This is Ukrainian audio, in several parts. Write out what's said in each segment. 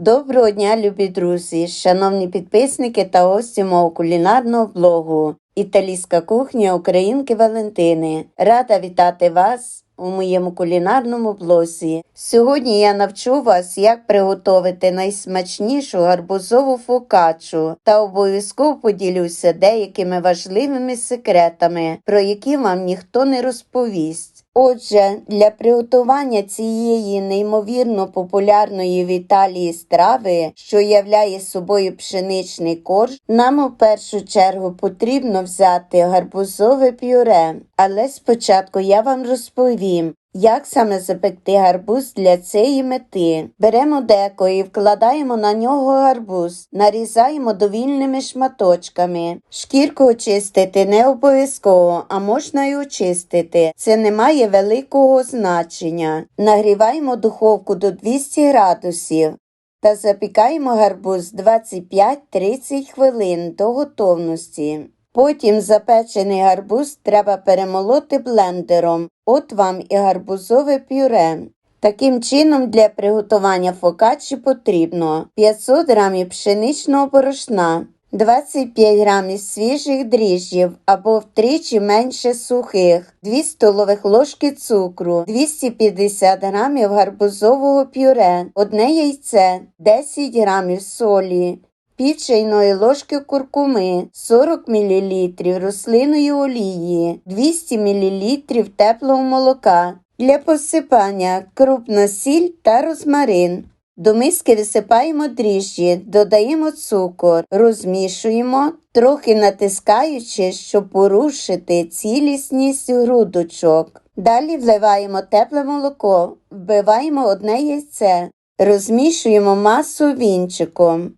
Доброго дня, любі друзі, шановні підписники та гості мого кулінарного блогу Італійська кухня Українки Валентини. Рада вітати вас у моєму кулінарному блозі. Сьогодні я навчу вас, як приготувати найсмачнішу гарбузову фокачу та обов'язково поділюся деякими важливими секретами, про які вам ніхто не розповість. Отже, для приготування цієї неймовірно популярної в Італії страви, що являє собою пшеничний корж, нам у першу чергу потрібно взяти гарбузове пюре. Але спочатку я вам розповім, як саме запекти гарбуз для цієї мети? Беремо деко і вкладаємо на нього гарбуз, нарізаємо довільними шматочками. Шкірку очистити не обов'язково, а можна й очистити. Це не має великого значення. Нагріваємо духовку до 200 градусів. Та запікаємо гарбуз 25-30 хвилин до готовності. Потім запечений гарбуз треба перемолоти блендером. От вам і гарбузове пюре. Таким чином для приготування фокачі потрібно 500 г пшеничного борошна, 25 г свіжих дріжджів або втричі менше сухих, 2 столових ложки цукру, 250 г гарбузового пюре, одне яйце, 10 г солі, пів чайної ложки куркуми, 40 мл рослинної олії, 200 мл теплого молока. Для посипання крупна сіль та розмарин. До миски висипаємо дріжджі, додаємо цукор, розмішуємо, трохи натискаючи, щоб порушити цілісність грудочок. Далі вливаємо тепле молоко, вбиваємо одне яйце, розмішуємо масу вінчиком.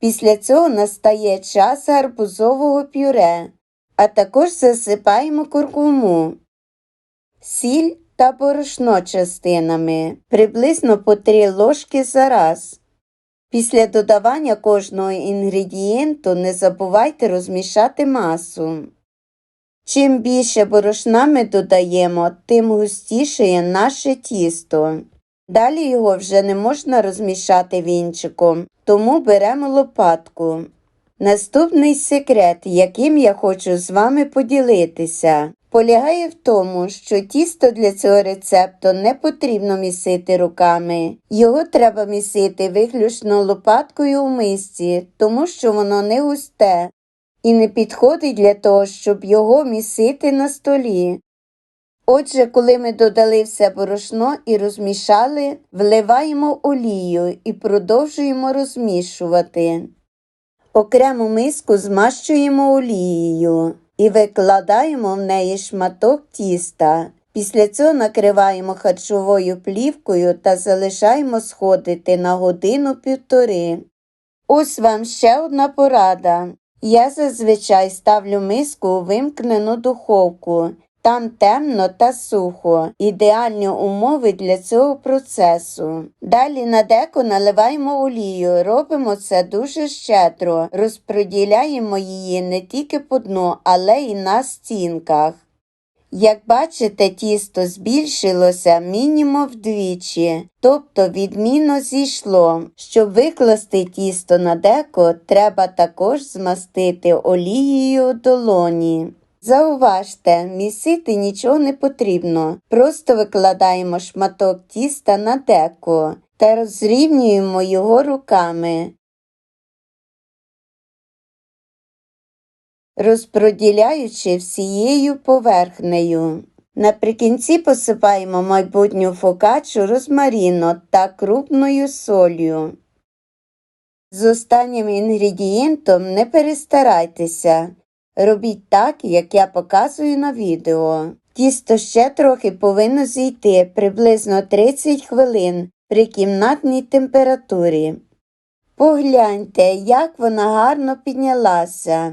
Після цього настає час гарбузового пюре, а також засипаємо куркуму, сіль та борошно частинами, приблизно по 3 ложки за раз. Після додавання кожного інгредієнту не забувайте розмішати масу. Чим більше борошна ми додаємо, тим густіше є наше тісто. Далі його вже не можна розмішати вінчиком, тому беремо лопатку. Наступний секрет, яким я хочу з вами поділитися, полягає в тому, що тісто для цього рецепту не потрібно місити руками. Його треба місити виключно лопаткою у мисці, тому що воно не густе і не підходить для того, щоб його місити на столі. Отже, коли ми додали все борошно і розмішали, вливаємо олію і продовжуємо розмішувати. Окрему миску змащуємо олією і викладаємо в неї шматок тіста. Після цього накриваємо харчовою плівкою та залишаємо сходити на годину-півтори. Ось вам ще одна порада. Я зазвичай ставлю миску у вимкнену духовку. Там темно та сухо, ідеальні умови для цього процесу. Далі на деко наливаємо олію, робимо це дуже щедро, розподіляємо її не тільки по дну, але й на стінках. Як бачите, тісто збільшилося мінімум вдвічі, тобто відмінно зійшло. Щоб викласти тісто на деко, треба також змастити олією долоні. Зауважте, місити нічого не потрібно. Просто викладаємо шматок тіста на деко та розрівнюємо його руками. Розпроділяючи всією поверхнею. Наприкінці посипаємо майбутню фокачу розмаріно та крупною солью. З останнім інгредієнтом не перестарайтеся. Робіть так, як я показую на відео. Тісто ще трохи повинно зійти приблизно 30 хвилин при кімнатній температурі. Погляньте, як вона гарно піднялася.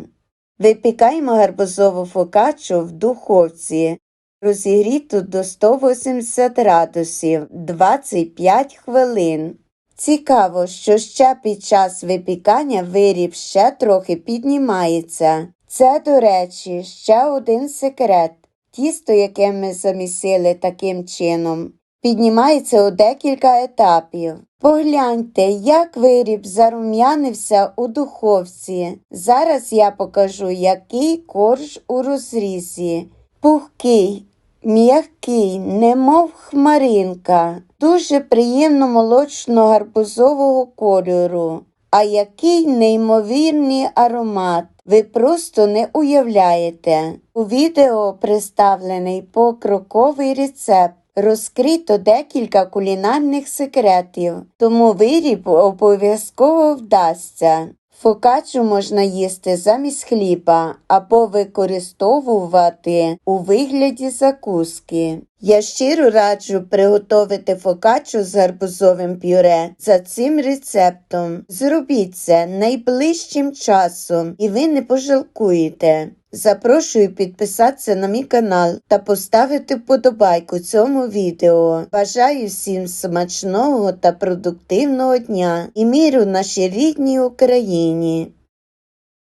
Випікаємо гарбузову фокачу в духовці, розігріту до 180 градусів 25 хвилин. Цікаво, що ще під час випікання виріб ще трохи піднімається. Це, до речі, ще один секрет. Тісто, яке ми замісили таким чином, піднімається у декілька етапів. Погляньте, як виріб зарум'янився у духовці. Зараз я покажу, який корж у розрізі. Пухкий, м'який, немов хмаринка, дуже приємно молочно-гарбузового кольору. А який неймовірний аромат! Ви просто не уявляєте. У відео представлений покроковий рецепт. Розкрито декілька кулінарних секретів, тому виріб обов'язково вдасться. Фокаччу можна їсти замість хліба або використовувати у вигляді закуски. Я щиро раджу приготувати фокаччу з гарбузовим пюре за цим рецептом. Зробіть це найближчим часом і ви не пожалкуєте. Запрошую підписатися на мій канал та поставити вподобайку цьому відео. Бажаю всім смачного та продуктивного дня і міру нашій рідній Україні.